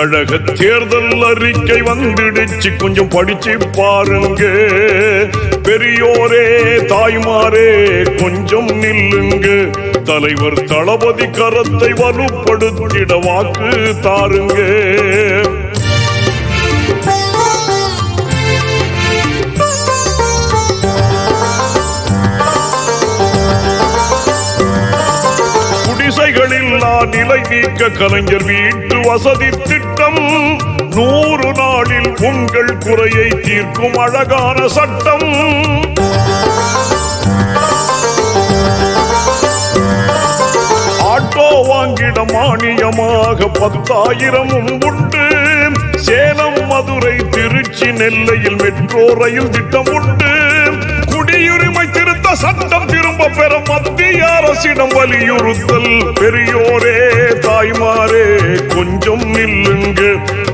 கழக தேர்தல் அறிக்கை வந்துடுச்சு. கொஞ்சம் படிச்சு பாருங்க. பெரியோரே தாய்மாரே கொஞ்சம் நில்லுங்க. தலைவர் தளபதி கரத்தை வலுப்படுத்திட வாக்கு தாருங்க. குடிசைகளில் நிலை நீக்க கலைஞர் வீட்டு வசதி திட்டம் நூறு நாளில் உங்கள் குறையை தீர்க்கும் அழகான சட்டம். ஆட்டோ வாங்கிட மானியமாக பத்தாயிரமும் உண்டு. சேலம் மதுரை திருச்சி நெல்லையில் மெட்ரோ ரயில் திட்டம் உண்டு. குடியுரிமை சட்டம் திரும்ப பெற மத்திய அரசிடம் வலியுறுத்தல். பெரியோரே தாய்மாரே கொஞ்சம் நில்லுங்க.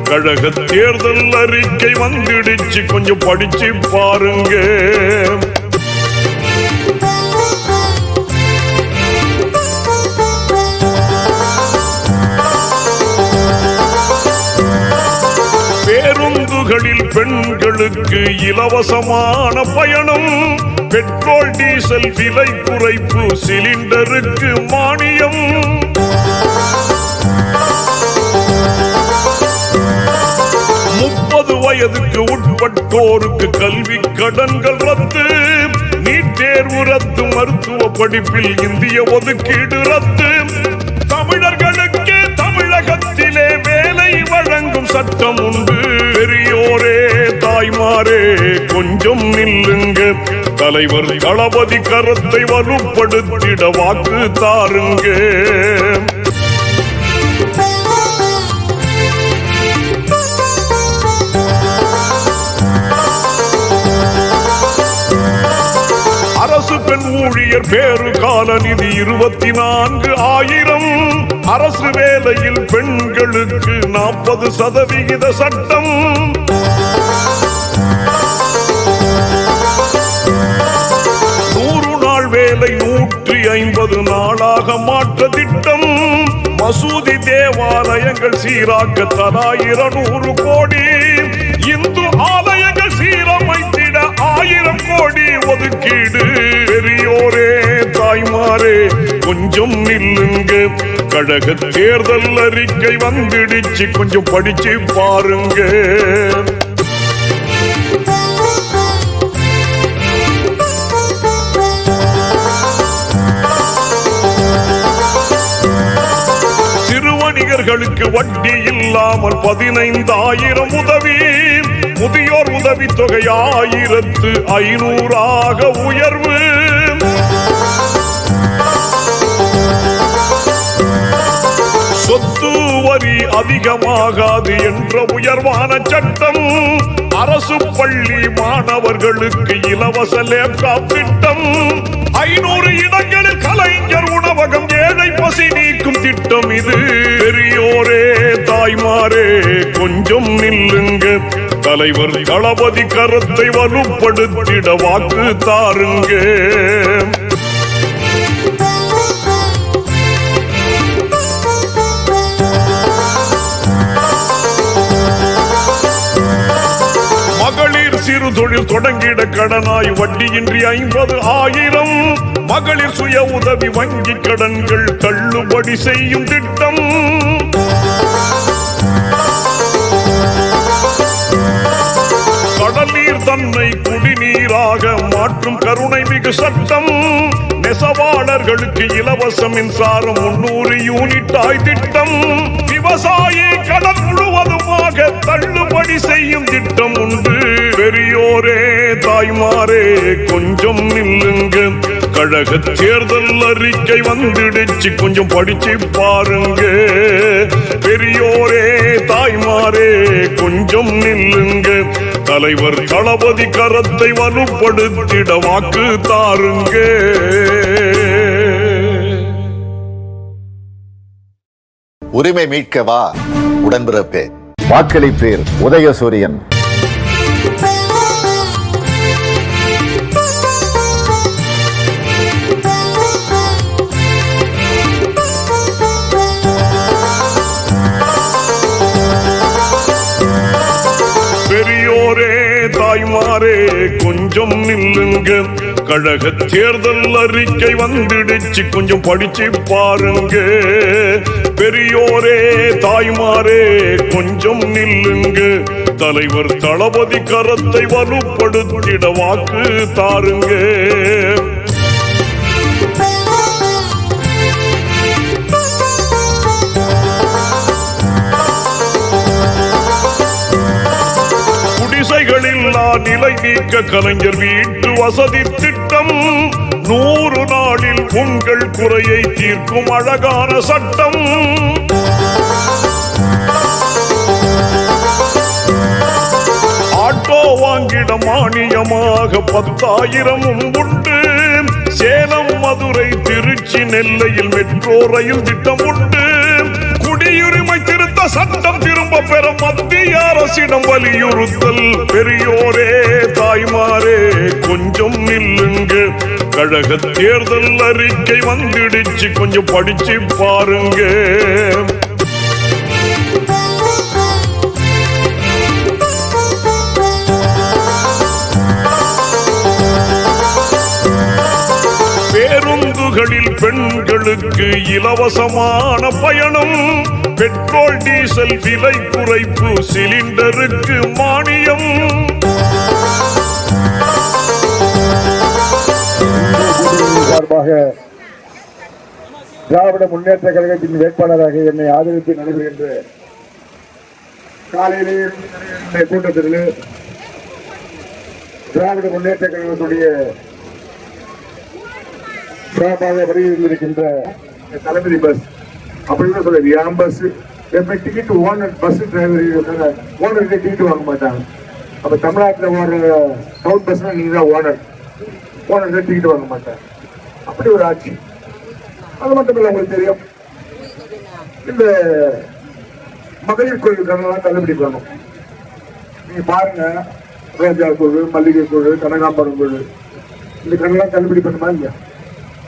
கழக தேர்தல் அறிக்கை வந்துடுச்சு கொஞ்சம் படிச்சு பாருங்க. பேருந்துகளில் பெண்களுக்கு இலவசமான பயணம். பெட்ரோல் டீசல் விலை குறைப்பு சிலிண்டருக்கு மானியம். முப்பது வயதுக்கு உட்பட்டோருக்கு கல்வி கடன்கள் ரத்து. நீட் தேர்வு ரத்து மருத்துவ படிப்பில் இந்திய ஒதுக்கீடு ரத்து. தமிழர்களுக்கு தமிழகத்திலே வேலை வழங்கும் சட்டம் உண்டு. பெரியோரே தாய்மாரே கொஞ்சம் நில்லுங்க. தலைவர் தளபதி கரத்தை வலுப்படுத்திட வாக்கு தாருங்க. அரசு பெண் ஊழியர் பேரு கால நிதி இருபத்தி நான்கு ஆயிரம். அரசு வேலையில் பெண்களுக்கு நாற்பது சதவிகித சட்டம். மசூதி தேவாலயங்கள் சீராக்க தலா இருநூறு கோடி. இந்து ஆலயங்கள் சீரமைத்திட ஆயிரம் கோடி ஒதுக்கீடு. பெரியோரே தாய்மாரே கொஞ்சம் நில்லுங்க. கழக தேர்தல் அறிக்கை வந்துடுச்சு. கொஞ்சம் படிச்சு பாருங்க. வணிகர்களுக்கு வட்டி இல்லாமல் பதினைந்தாயிரம் உதவி. முதியோர் உதவி தொகை ஆயிரத்து ஐநூறாக உயர்வு. சொத்து வரி அதிகமாகாது என்ற உயர்வான சட்டம். அரசு பள்ளி மாணவர்களுக்கு இலவச லேப்டாப் திட்டம். ஐநூறு இடங்கள் கொஞ்சம் நில்லுங்க. தலைவர் தளபதி கரத்தை வலுப்படுத்திட வாக்கு தாருங்க. மகளிர் சிறு தொழில் தொடங்கிட கடனாய் வட்டியின்றி ஐம்பது ஆயிரம். மகளிர் சுய உதவி வங்கி கடன்கள் தள்ளுபடி செய்யும் திட்டம். குடிநீராக மாற்றும் கருணை மிகு சட்டம் நெசவாளர்களுக்கு இலவச மின்சாரம் முன்னூறு யூனிட் ஆய் திட்டம். விவசாயி கடன் முழுவதுமாக தள்ளுபடி செய்யும் திட்டம் உண்டு. பெரியோரே தாய்மாரே கொஞ்சம் நில்லுங்க. கழக தேர்தல் அறிக்கை வந்துடுச்சு. கொஞ்சம் படிச்சு பாருங்க. பெரியோரே தாய்மாரே கொஞ்சம் நில்லுங்க. தலைவர் தளபதி கரத்தை வலுப்படுத்திட வாக்கு தாருங்க. உரிமை மீட்கவா உடன்பிறப்பே. வாக்களிப்பீர் உதயசூரியன். கொஞ்சம் நில்லுங்க. கழக தேர்தல் அறிக்கை வந்துடுச்சு. கொஞ்சம் படிச்சு பாருங்க. பெரியோரே தாய்மாரே கொஞ்சம் நில்லுங்க. தலைவர் தளபதி கரத்தை வலுப்படுத்திட வாக்கு தாருங்க. குடிசைகளில்லா நிலை நீக்க கலைஞர் வீட்டு வசதி திட்டம். நூறு நாளில் உங்கள் குறையை தீர்க்கும் அழகான சட்டம். ஆட்டோ வாங்கிட மானியமாக பத்தாயிரமும் உண்டு. சேலம் மதுரை திருச்சி நெல்லையில் மெட்ரோ ரயில் திட்டம் உண்டு. குடியுரிமை திருத்த சட்டம் திரும்ப பெற மத்திய அரசிடம் வலியுறுத்தல். பெரியோரே தாய்மாரே கொஞ்சம் நில்லுங்க. கழக தேர்தல் அறிக்கை வந்துடுச்சு கொஞ்சம் படிச்சு பாருங்க. பேருந்துகளில் பெண்களுக்கு இலவசமான பயணம். பெட்ரோல் டீசல் விலை குறைப்பு சிலிண்டருக்கு மானியம். சார்பாக திராவிட முன்னேற்ற கழகத்தின் வேட்பாளராக என்னை ஆதரித்து நடைபெறுகின்ற காலையிலேயே இந்த கூட்டத்தில் திராவிட முன்னேற்ற கழகத்துடைய சிறப்பாக வருகின்றிருக்கின்ற பஸ் அப்படின்னு சொல்லுது என் பஸ் எப்ப டிக்கெட் ஓனர் பஸ் டிரைவர் ஓனருக்கு டிக்கெட் வாங்க மாட்டாங்க. அப்ப தமிழ்நாட்டில் ஓடுற டவுன் பஸ்னா நீங்க தான் ஓனர். ஓனர் டிக்கெட் வாங்க மாட்டாங்க. அப்படி ஒரு ஆட்சி. அது மட்டும் இல்லை உங்களுக்கு தெரியும். இந்த மகளிர் கோயில் கணக்கெல்லாம் தள்ளுபடி பண்ணணும் நீங்க பாருங்க ரோஜா குழு மல்லிகை குழு கனகாம்பரம் குழு இந்த கண்ணெல்லாம் தள்ளுபடி பண்ணுமா இல்லையா?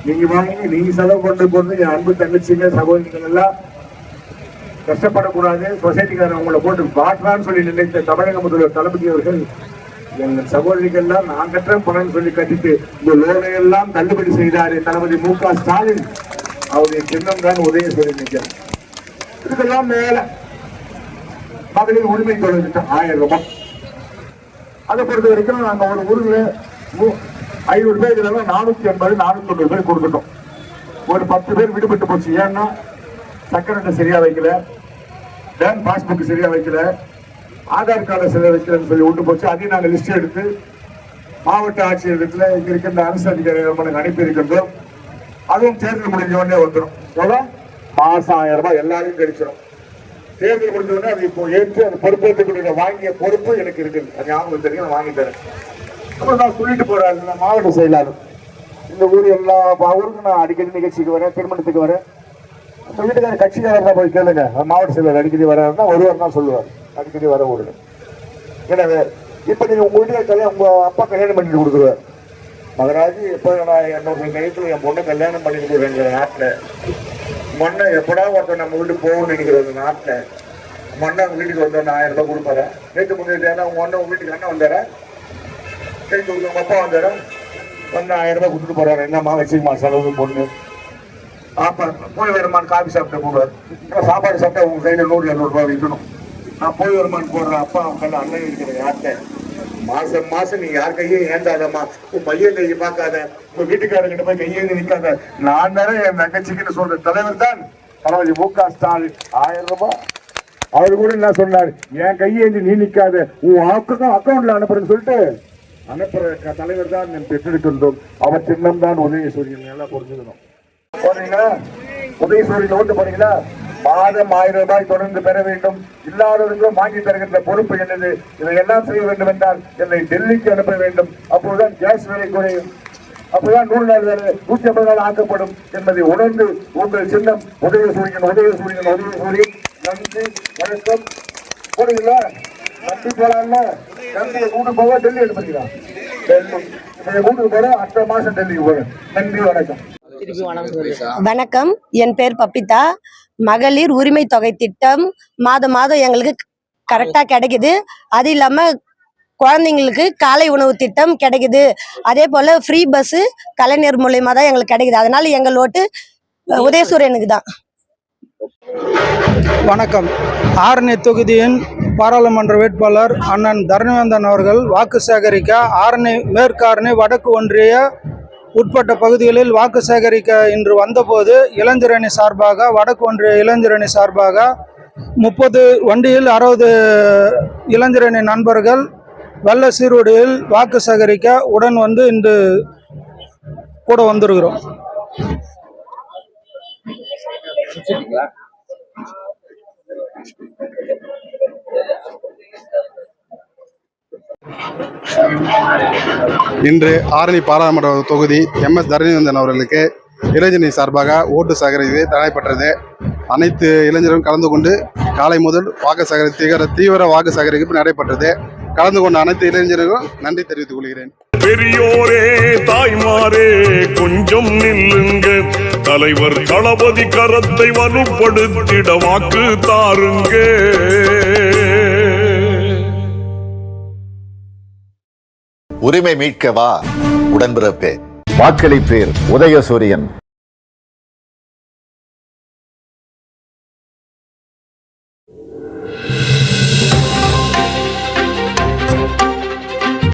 நீங்க வாங்கி நீங்க செலவு கொண்டு போறது என் அன்பு தங்கச்சிங்க சகோதரிகள் எல்லாம். கஷ்டப்படக்கூடாது. சொசைட்டிக்காரன் உங்களை போட்டு பாட்டுறான்னு சொல்லி நினைத்த தமிழக முதல்வர் தளபதி அவர்கள் எங்கள் சகோதரிகள்லாம் நான் கட்டுற பணம் சொல்லி கட்டிட்டு இந்த லோனை எல்லாம் தள்ளுபடி செய்தார் தளபதி மு க ஸ்டாலின். அவருடைய சின்னம் தான் உதயசூரி நிற்கிறார் இதுக்கெல்லாம் மேல மகளிர் உரிமை தொழில் ஆயிரம் ரூபாய். அதை பொறுத்த வரைக்கும் நாங்கள் ஒரு ஊரில் ஐநூறு பேர் இதுல நானூத்தி எண்பது நானூத்தி தொண்ணூறு பேர் கொடுத்துட்டோம். ஒரு பத்து பேர் விடுபட்டு போச்சு. ஏன்னா சக்கரட்டை சரியா வைக்கல. பேங்க் பாஸ்புக் சரியா வைக்கல. ஆதார் கார்டை சரியா வைக்கலன்னு சொல்லி விட்டு போச்சு. அதையும் நாங்கள் லிஸ்ட் எடுத்து மாவட்ட ஆட்சியரிடத்தில் இங்கே இருக்கின்ற அரசு அதிகாரிகளுக்கு அனுப்பி இருக்கின்றோம். அதுவும் தேர்தல் முடிஞ்ச உடனே வந்துடும் எவ்வளோ? மாசம் ஆயிரம் ரூபாய் எல்லாரையும் கிடைச்சிடும் தேர்தல் முடிஞ்ச உடனே அது இப்போ ஏற்று அந்த பொறுப்பேற்றுக்கூடிய வாங்கிய பொறுப்பு எனக்கு இருக்குது. அது ஞாபகம் தெரியும் நான் வாங்கி தரேன். அப்புறம் நான் சொல்லிட்டு போறாரு நான் மாவட்ட செயலாளர். இந்த ஊர் எல்லா ஊருக்கும் நான் அடிக்கடி நிகழ்ச்சிக்கு வரேன் திருமணத்துக்கு வரேன். அந்த வீட்டுக்கார கட்சிக்காரர் தான் போய் கேளுங்க. மாவட்ட செயலாளர் அடிக்கடி வர்றாருன்னா ஒருவர் தான் சொல்லுவார். அடிக்கடி வர ஊரு எனவே இப்போ நீங்கள் உங்கள் வீட்டில் உங்க அப்பா கல்யாணம் பண்ணிட்டு கொடுக்குறாரு மகராஜ் எப்போ நான் என்னோட கைத்துல என் பொண்ணை கல்யாணம் பண்ணிட்டு கொடுக்குறேன் நாட்டில் மண்ணை எப்படா ஒருத்தர் நம்ம வீட்டுக்கு போகணும்னு நினைக்கிற நாட்டில் மண்ணை உங்க வீட்டுக்கு வந்தோம் ஆயிரம் ரூபாய் கொடுப்பாரு நேற்று முன்னாடி உங்க அண்ணன் உங்க வீட்டுக்கு அண்ணன் வந்தாரா? சரி உங்க அப்பா வந்தாரா வந்து ஆயிரம் ரூபாய் கொடுத்துட்டு போறாரு. என்னம்மா வச்சுக்கமா செலவு பொண்ணு. அப்ப போய் வருமான் காஃபி சாப்பிட்டு போடுவார். அப்புறம் சாப்பாடு சாப்பிட்டா உங்க கையில நூறு இரநூறு ரூபாய் வைக்கணும். நான் போய் வருமான் போடுற அப்பா அவங்க அண்ணன் இருக்கிற யார்கிட்ட மாசம் மாசம் நீ யார் கையும் ஏந்தாதம்மா. உன் பையன் கையை பார்க்காத. உங்க வீட்டுக்காரங்கிட்ட போய் கையேந்து நிற்காத நான் தானே என் தங்கச்சிக்குன்னு சொல்ற தலைவர் தான். தளபதி மு க ஸ்டாலின். ஆயிரம் ரூபாய். அவர் கூட என்ன சொன்னார்? என் கையேந்தி நீ நிக்காத. உன் அக்கௌண்ட் அக்கௌண்ட்ல அனுப்புறேன்னு சொல்லிட்டு அனுப்புற க- தலைவர் தான் நாம் பெற்றிருக்கின்றோம் அவர் சின்னம் தான் உதயசூரியன் நல்லா புரிஞ்சுக்கணும். போறீங்களா உதயசூரியன் ஓட்டு போறீங்களா மாதம் ஆயிரம் ரூபாய் தொடர்ந்து பெற வேண்டும். இல்லாதவர்களும் வாங்கி தருகின்ற பொறுப்பு என்னது? இதையெல்லாம் செய்ய வேண்டும் என்றால் என்னை டெல்லிக்கு அனுப்ப வேண்டும். அப்போதுதான் கேஸ் விலை குறையும். அப்போதான் நூறு நாள் வேலை நூற்றி ஐம்பது நாள் ஆக்கப்படும் என்பதை உணர்ந்து உங்கள் சின்னம் உதயசூரியன் உதயசூரியன் உதயசூரியன். நன்றி வணக்கம். போறீங்களா நம்பி போலாம்ல. நம்பி கூட்டு போவா டெல்லி எடுப்பீங்களா? டெல்லி. இப்ப கூட்டு போற அடுத்த மாசம் டெல்லிக்கு போறேன் நன்றி வணக்கம். வணக்கம் என் பேர் பப்பிதா. மகளிர் உரிமை தொகை திட்டம் மாதம் மாதம் எங்களுக்கு கரெக்டாக கிடைக்குது. அது இல்லாமல் குழந்தைங்களுக்கு காலை உணவு திட்டம் கிடைக்குது. அதே போல் ஃப்ரீ பஸ்ஸு கலைஞர் மூலயமா தான் எங்களுக்கு கிடைக்குது. அதனால எங்கள் ஓட்டு உதயசூரியனுக்கு தான் வணக்கம். ஆரணி தொகுதியின் பாராளுமன்ற வேட்பாளர் அண்ணன் தர்ணவேந்தன் அவர்கள் வாக்கு சேகரிக்க ஆரணி மேற்கு ஆரணி வடக்கு ஒன்றிய உட்பட்ட பகுதிகளில் வாக்கு சேகரிக்க இன்று வந்தபோது இளைஞரணி சார்பாக வடக்கு ஒன்றிய இளைஞரணி சார்பாக முப்பது வண்டியில் அறுபது இளைஞரணி நண்பர்கள் வெள்ள சீருடையில் வாக்கு சேகரிக்க உடன் வந்து இன்று கூட வந்திருக்கிறோம். இன்று ஆரணி பாராளுமன்ற தொகுதி எம் எஸ் தரணிநந்தன் அவர்களுக்கு இளைஞரணி சார்பாக ஓட்டு சேகரித்து தடைப்பட்டது அனைத்து இளைஞரும் கலந்து கொண்டு காலை முதல் வாக்கு சேகரி தீவிர தீவிர வாக்கு சேகரிப்பு நடைபெற்றது. கலந்து கொண்ட அனைத்து இளைஞர்களும் நன்றி தெரிவித்துக் கொள்கிறேன். பெரியோரே தாய்மாரே கொஞ்சம் நில்லுங்க. தலைவர் தளபதி கரத்தை வலுப்படுத்திட வாக்கு தாருங்க. உரிமை மீட்கவா உடன்பிறப்பே. வாக்களிப்பீர் உதயசூரியன்.